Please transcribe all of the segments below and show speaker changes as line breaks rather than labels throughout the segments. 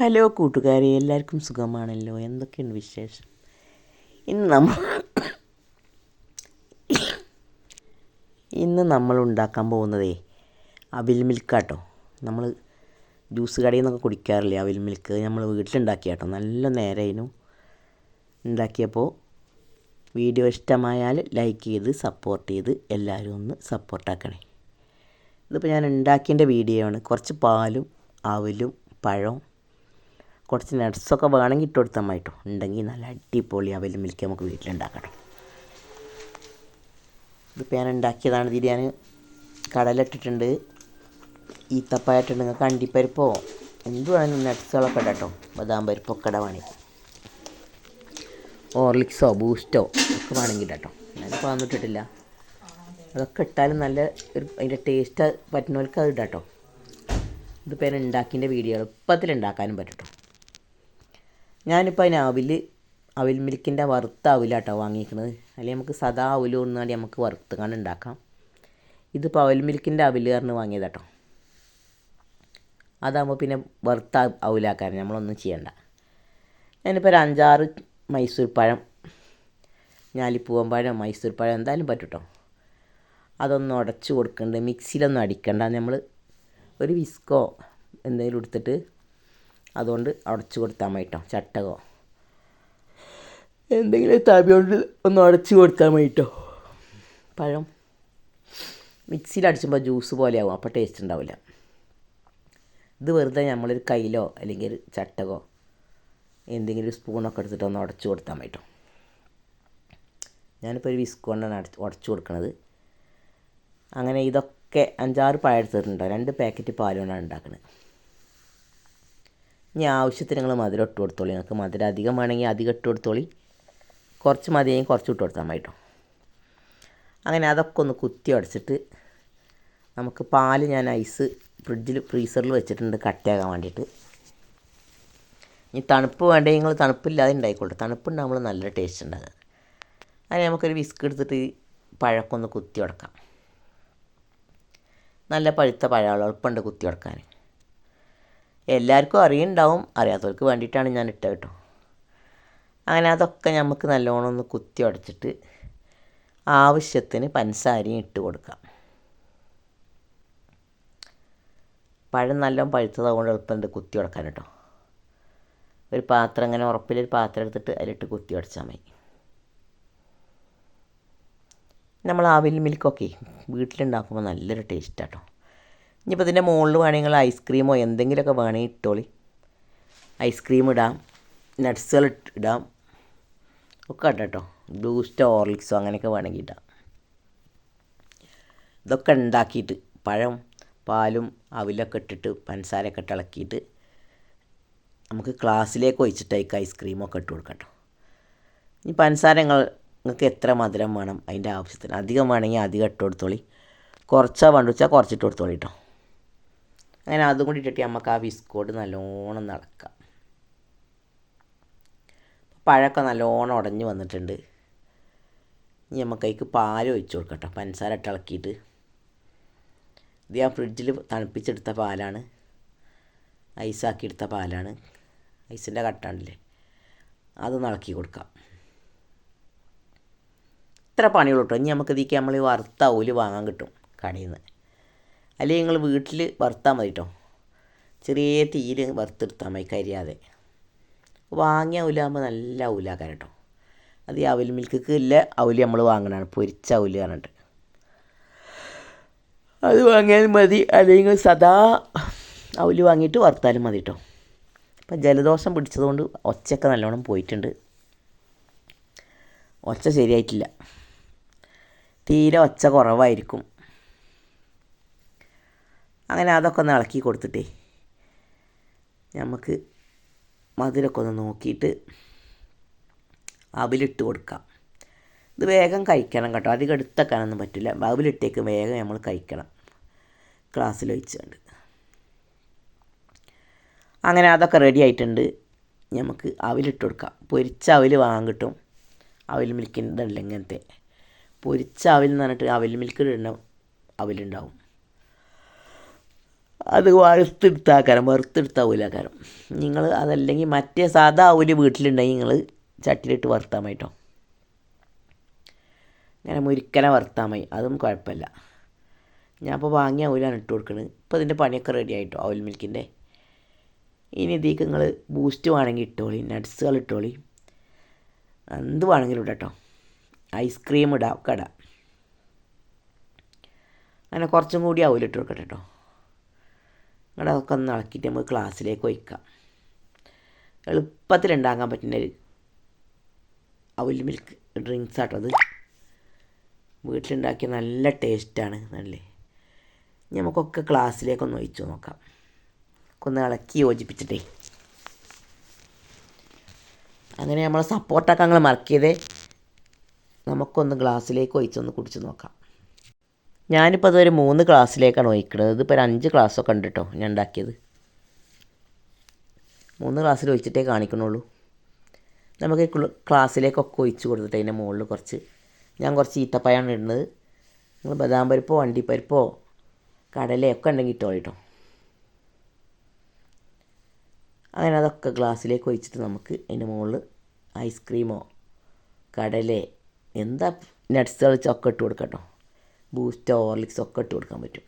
Hello കൂട്ടുകാരെ എല്ലാവർക്കും സുഖമാണല്ലോ? എന്തൊക്കെയുണ്ട് വിശേഷം? ഇന്ന് നമ്മൾ ഇന്ന് നമ്മൾ ഉണ്ടാക്കാൻ പോകുന്നതേ അവിൽ മിൽക്കാട്ടോ നമ്മൾ ജ്യൂസ് കടയിൽ നിന്നൊക്കെ കുടിക്കാറില്ലേ അവിൽ മിൽക്ക്? നമ്മൾ വീട്ടിലുണ്ടാക്കിയാട്ടോ നല്ല നേരമായിരുന്നു ഉണ്ടാക്കിയപ്പോൾ വീഡിയോ ഇഷ്ടമായാൽ ലൈക്ക് ചെയ്ത് സപ്പോർട്ട് ചെയ്ത് എല്ലാവരും ഒന്ന് സപ്പോർട്ടാക്കണേ ഇതിപ്പോൾ ഞാൻ ഉണ്ടാക്കിയതിന്റെ വീഡിയോ ആണ്. കുറച്ച് പാലും അവലും പഴം കുറച്ച് നട്ട്സൊക്കെ വേണമെങ്കിൽ ഇട്ട് കൊടുത്താൽ മതി കേട്ടോ ഉണ്ടെങ്കിൽ നല്ല അടിപൊളി അവൽ മിൽക്ക് നമുക്ക് വീട്ടിലുണ്ടാക്കണം. ഇതിപ്പോൾ ഞാൻ ഉണ്ടാക്കിയതാണ് ഇതിൽ ഞാൻ കടലിട്ടിട്ടുണ്ട്. ഈത്തപ്പായിട്ടുണ്ട് നിങ്ങൾക്ക് അണ്ടിപ്പരിപ്പോ? എന്ത് വേണമെങ്കിലും നട്ട്സുകളൊക്കെ ഇടാം കേട്ടോ ബദാം പരിപ്പൊക്കെ ഇടാൻ വേണമെങ്കിൽ ഓർലിക്സോ ബൂസ്റ്റോ ഒക്കെ വേണമെങ്കിൽ ഇടാം കേട്ടോ ഞാനിപ്പോൾ വന്നിട്ടിട്ടില്ല. അതൊക്കെ ഇട്ടാലും നല്ല ഒരു അതിന്റെ ടേസ്റ്റ് പറ്റുന്നവർക്ക് അത് ഇടാം കേട്ടോ ഇതിപ്പോൾ ഞാൻ ഉണ്ടാക്കിന്റെ വീഡിയോ എളുപ്പത്തിൽ ഉണ്ടാക്കാനും പറ്റും ഞാനിപ്പോൾ അതിന് അവിൽ അവിൽ മിൽക്കിന്റെ വറുത്ത അവിലാട്ടോ വാങ്ങിയിരിക്കുന്നത് അല്ലെങ്കിൽ നമുക്ക് സദാ അവിൽ ഒന്നാണ്ടി നമുക്ക് വറുത്ത് കാണാൻ ഉണ്ടാക്കാം ഇതിപ്പോൾ അവൽ മിൽക്കിന്റെ അവിൽ പറഞ്ഞ് വാങ്ങിയതാട്ടോ. അതാകുമ്പോൾ പിന്നെ വറുത്ത അവിലാക്കാൻ നമ്മളൊന്നും ചെയ്യണ്ട. ഞാനിപ്പോൾ ഒരു അഞ്ചാറ് മൈസൂർ പഴം ഞാലിപ്പൂവൻ പഴം മൈസൂർ പഴം എന്തായാലും പറ്റും കേട്ടോ അതൊന്ന് ഉടച്ച് കൊടുക്കേണ്ടത് മിക്സിയിലൊന്നും അടിക്കണ്ട. നമ്മൾ ഒരു വിസ്കോ എന്തെങ്കിലും എടുത്തിട്ട് അതുകൊണ്ട് അടച്ചു കൊടുത്താൽ മതി കേട്ടോ ചട്ടകോ. എന്തെങ്കിലും തവി കൊണ്ട് ഒന്ന് അടച്ചു കൊടുത്താൽ മതി കേട്ടോ പഴം. മിക്സിയിൽ അടിച്ചുമ്പോൾ ജ്യൂസ് പോലെയാവും അപ്പോൾ ടേസ്റ്റ് ഉണ്ടാവില്ല ഇത് വെറുതെ നമ്മളൊരു കയ്യിലോ അല്ലെങ്കിൽ ഒരു ചട്ടകോ എന്തെങ്കിലും ഒരു സ്പൂണൊക്കെ എടുത്തിട്ട് ഒന്ന് അടച്ചു കൊടുത്താൽ മതി കേട്ടോ ഞാനിപ്പോൾ ഒരു വിസ്ക് കൊണ്ടാണ് അടച്ച് ഉടച്ചു കൊടുക്കുന്നത് അങ്ങനെ ഇതൊക്കെ അഞ്ചാറ് പഴം എടുത്തിട്ടുണ്ടോ രണ്ട് പാക്കറ്റ് പാലുകൊണ്ടാണ് ഉണ്ടാക്കുന്നത് ഇനി ആവശ്യത്തിന് നിങ്ങൾ മധുരം ഇട്ട് കൊടുത്തോളി. നിങ്ങൾക്ക് മധുരം അധികം വേണമെങ്കിൽ അധികം ഇട്ട് കൊടുത്തോളി. കുറച്ച് മതിയെങ്കിൽ കുറച്ച് ഇട്ട് കൊടുത്താൽ മതി കേട്ടോ. അങ്ങനെ അതൊക്കെ ഒന്ന് കുത്തി അടച്ചിട്ട് നമുക്ക് പാൽ ഞാൻ ഐസ് ഫ്രിഡ്ജിൽ ഫ്രീസറിൽ വെച്ചിട്ടുണ്ട് കട്ടയാകാൻ വേണ്ടിയിട്ട്. ഇനി തണുപ്പ് വേണ്ടേ നിങ്ങൾ തണുപ്പില്ലാതെ ഉണ്ടായിക്കോട്ടെ. തണുപ്പുണ്ടാകുമ്പോൾ നല്ല ടേസ്റ്റ് ഉണ്ടാകുക അങ്ങനെ നമുക്കൊരു വിസ്ക് എടുത്തിട്ട് പഴക്കൊന്ന് കുത്തി ഉടക്കാം നല്ല പഴുത്ത പഴ എളുപ്പമുണ്ട് കുത്തി ഉടക്കാൻ എല്ലാവർക്കും അറിയുണ്ടാവും. അറിയാത്തവർക്ക് വേണ്ടിയിട്ടാണ് ഞാൻ ഇട്ടത് കേട്ടോ. അങ്ങനെ അതൊക്കെ നമുക്ക് നല്ലോണം ഒന്ന് കുത്തി ഉടച്ചിട്ട് ആവശ്യത്തിന് പഞ്ചസാരയും ഇട്ട് കൊടുക്കാം. പഴം നല്ലോണം പഴുത്തതുകൊണ്ട് എളുപ്പമുണ്ട് കുത്തി ഉടക്കാൻ കേട്ടോ. ഒരു പാത്രം ഇങ്ങനെ ഉറപ്പിലൊരു പാത്രം എടുത്തിട്ട് അതിലിട്ട് കുത്തി ഉടച്ചാൽ മതി. നമ്മൾ ആവിൽ മിൽക്കൊക്കെ വീട്ടിലുണ്ടാക്കുമ്പോൾ നല്ലൊരു ടേസ്റ്റാട്ടോ ഇനിയിപ്പോൾ ഇതിന്റെ മുകളിൽ വേണമെങ്കിൽ ഐസ്ക്രീമോ എന്തെങ്കിലുമൊക്കെ വേണമെങ്കിൽ ഇട്ടോളി. ഐസ്ക്രീം ഇടാം നട്ട്സുകൾ ഇടാം. ഒക്കെ ഇടാം കേട്ടോ. ബൂസ്റ്റോ ഓർലിക്സോ അങ്ങനെയൊക്കെ വേണമെങ്കിൽ ഇടാം. ഇതൊക്കെ ഉണ്ടാക്കിയിട്ട് പഴം പാലും അവിലൊക്കെ ഇട്ടിട്ട് പഞ്ചസാരയൊക്കെ ഇട്ട് ഇളക്കിയിട്ട് നമുക്ക് ക്ലാസ്സിലേക്ക് ഒഴിച്ചിട്ട് ഐസ്ക്രീമൊക്കെ ഇട്ട് കൊടുക്കാം കേട്ടോ. ഇനി പഞ്ചസാര നിങ്ങൾ നിങ്ങൾക്ക് എത്ര മധുരം വേണം അതിന്റെ ആവശ്യത്തിന്. അധികം വേണമെങ്കിൽ അധികം ഇട്ട് കൊടുത്തോളി. കുറച്ചാ വേണ്ട വെച്ചാൽ കുറച്ചിട്ട് കൊടുത്തോളി കേട്ടോ. അങ്ങനെ അതും കൂടി ഇട്ടിട്ട് നമുക്ക് ആ വിസ്കോട് നല്ലോണം നടക്കാം. പഴമൊക്കെ നല്ലോണം ഉടഞ്ഞ് വന്നിട്ടുണ്ട്. ഇനി നമുക്ക് അതിക്ക് പാൽ ഒഴിച്ചു കൊടുക്കട്ടോ. കേട്ടോ പഞ്ചസാര ഇട്ട് ഇളക്കിയിട്ട്. ഇത് ഞാൻ ഫ്രിഡ്ജിൽ തണുപ്പിച്ചെടുത്ത പാലാണ്. ഐസാക്കി എടുത്ത പാലാണ്. ഐസിന്റെ കട്ടാണില്ലേ അത് ഇളക്കി കൊടുക്കാം. ഇത്ര പണിയുള്ളൂ കേട്ടോ ഇനി ഇതിക്ക് നമ്മൾ വറുത്ത ഔൽ വാങ്ങാൻ കിട്ടും കടയിൽ നിന്ന് അല്ലെങ്കിൽ നിങ്ങൾ വീട്ടിൽ വറുത്താൽ മതി കേട്ടോ ചെറിയ തീയിൽ വറുത്തെടുത്താൽ മതി കരിയാതെ. വാങ്ങിയ ഉലാകുമ്പോൾ നല്ല ഉലാക്കാൻ കേട്ടോ അത് ഈ അവൽ മിൽക്ക് ഇല്ല അവൽ നമ്മൾ വാങ്ങണതാണ് പൊരിച്ച അവൽ പറഞ്ഞിട്ട്. അത് വാങ്ങിയാൽ മതി അല്ലെങ്കിൽ സദാ അവൽ വാങ്ങിയിട്ട് വറുത്താലും മതി കേട്ടോ അപ്പം ജലദോഷം പിടിച്ചതുകൊണ്ട് ഒച്ചയൊക്കെ നല്ലോണം പോയിട്ടുണ്ട്. ഒച്ച ശരിയായിട്ടില്ല. തീരെ ഒച്ച കുറവായിരിക്കും. അങ്ങനെ അതൊക്കെ ഒന്ന് ഇളക്കി കൊടുത്തിട്ടേ. നമുക്ക് മധുരമൊക്കെ ഒന്ന് നോക്കിയിട്ട് അവിലിട്ട് കൊടുക്കാം. ഇത് വേഗം കഴിക്കണം കേട്ടോ. അധികം എടുത്തക്കാനൊന്നും പറ്റില്ല. അവിലിട്ടേക്ക് വേഗം നമ്മൾ കഴിക്കണം. ക്ലാസ്സിൽ ഒഴിച്ചുകൊണ്ട്. അങ്ങനെ അതൊക്കെ റെഡി ആയിട്ടുണ്ട്. നമുക്ക് അവിലിട്ട് കൊടുക്കാം. പൊരിച്ച അവിൽ വാങ്ങാൻ കിട്ടും. അവിൽ മിൽക്കിന്റെ ഇങ്ങനത്തെ. പൊരിച്ച അവിൽ എന്ന് പറഞ്ഞിട്ട് അവിൽ മിൽക്ക് ഇടുന്ന അവിലുണ്ടാവും അത് വറുത്തെടുത്താക്കാരം വറുത്തെടുത്താവൂല കാരം. നിങ്ങൾ അതല്ലെങ്കിൽ മറ്റേ സാധാ അവൽ വീട്ടിലുണ്ടെങ്കിൽ നിങ്ങൾ ചട്ടിയിലിട്ട് വറുത്താൽ മതി കേട്ടോ ഇങ്ങനെ മുരിക്കനെ വറുത്താൽ മതി അതും കുഴപ്പമില്ല. ഞാൻ ഇപ്പോൾ വാങ്ങിയ അവലാണ് ഇട്ട് കൊടുക്കുന്നത് ഇപ്പോൾ ഇതിന്റെ പണിയൊക്കെ റെഡി ആയിട്ടോ അവൽ മിൽക്കിന്റെ ഇനി ഇതിലേക്ക് നിങ്ങൾ ബൂസ്റ്റ് വേണമെങ്കിൽ ഇട്ടോളി നട്ട്സുകൾ ഇട്ടോളി എന്ത് വേണമെങ്കിലും ഇടാം കേട്ടോ ഐസ്ക്രീം ഇടാം കട അങ്ങനെ കുറച്ചും കൂടി അവലിട്ട് കൊടുക്കട്ടെ കേട്ടോ നിങ്ങളുടെ അതൊക്കെ ഒന്ന് ഇളക്കിയിട്ട് നമുക്ക് ക്ലാസ്സിലേക്ക് ഒഴിക്കാം എളുപ്പത്തിൽ ഉണ്ടാക്കാൻ പറ്റുന്ന ഒരു അവൽ മിൽക്ക് ഡ്രിങ്ക്സ് ആട്ടത് വീട്ടിലുണ്ടാക്കിയ നല്ല ടേസ്റ്റാണ് നല്ലേ. നമുക്കൊക്കെ ക്ലാസ്സിലേക്കൊന്ന് ഒഴിച്ചു നോക്കാം. ഒന്ന് ഇളക്കി യോജിപ്പിച്ചിട്ടേ. അങ്ങനെ നമ്മൾ സപ്പോർട്ടൊക്കെ ഞങ്ങൾ മറക്കിയത് നമുക്കൊന്ന് ഗ്ലാസ്സിലേക്ക് ഒഴിച്ചൊന്ന് കുടിച്ച് നോക്കാം. ഞാനിപ്പോൾ അതൊരു മൂന്ന് ക്ലാസ്സിലേക്കാണ് ഒഴിക്കുന്നത് ഇതിപ്പോൾ ഒരു അഞ്ച് ക്ലാസ്സൊക്കെ ഉണ്ട് കേട്ടോ ഞാൻ ഉണ്ടാക്കിയത്. മൂന്ന് ക്ലാസ്സിൽ ഒഴിച്ചിട്ടേ കാണിക്കണുള്ളൂ. നമുക്ക് ക്ലാസ്സിലേക്കൊക്കെ ഒഴിച്ച് കൊടുത്തിട്ട് അതിന്റെ മുകളിൽ കുറച്ച് ഞാൻ കുറച്ച് ഈത്തപ്പഴമാണ് ഇടുന്നത്. നിങ്ങൾ ബദാം പരിപ്പോ വണ്ടിപ്പരിപ്പോ കടലയൊക്കെ ഉണ്ടെങ്കിൽ ഇട്ടോ കേട്ടോ അങ്ങനെ അതൊക്കെ ഗ്ലാസ്സിലേക്ക് ഒഴിച്ചിട്ട് നമുക്ക് അതിന്റെ മുകളിൽ ഐസ്ക്രീമോ കടലേ എന്താ നട്സുകൾ ചൊക്കെ ഇട്ട് കൊടുക്കാം കേട്ടോ ബൂസ്റ്റ് ഓർലിക്സ് ഒക്കെ ഇട്ട് കൊടുക്കാൻ പറ്റും.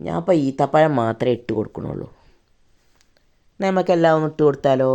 ഞാൻ ഇപ്പോൾ ഈത്തപ്പഴം മാത്രമേ ഇട്ട് കൊടുക്കണുള്ളൂ നമുക്കെല്ലാം ഒന്ന് ഇട്ട് കൊടുത്താലോ?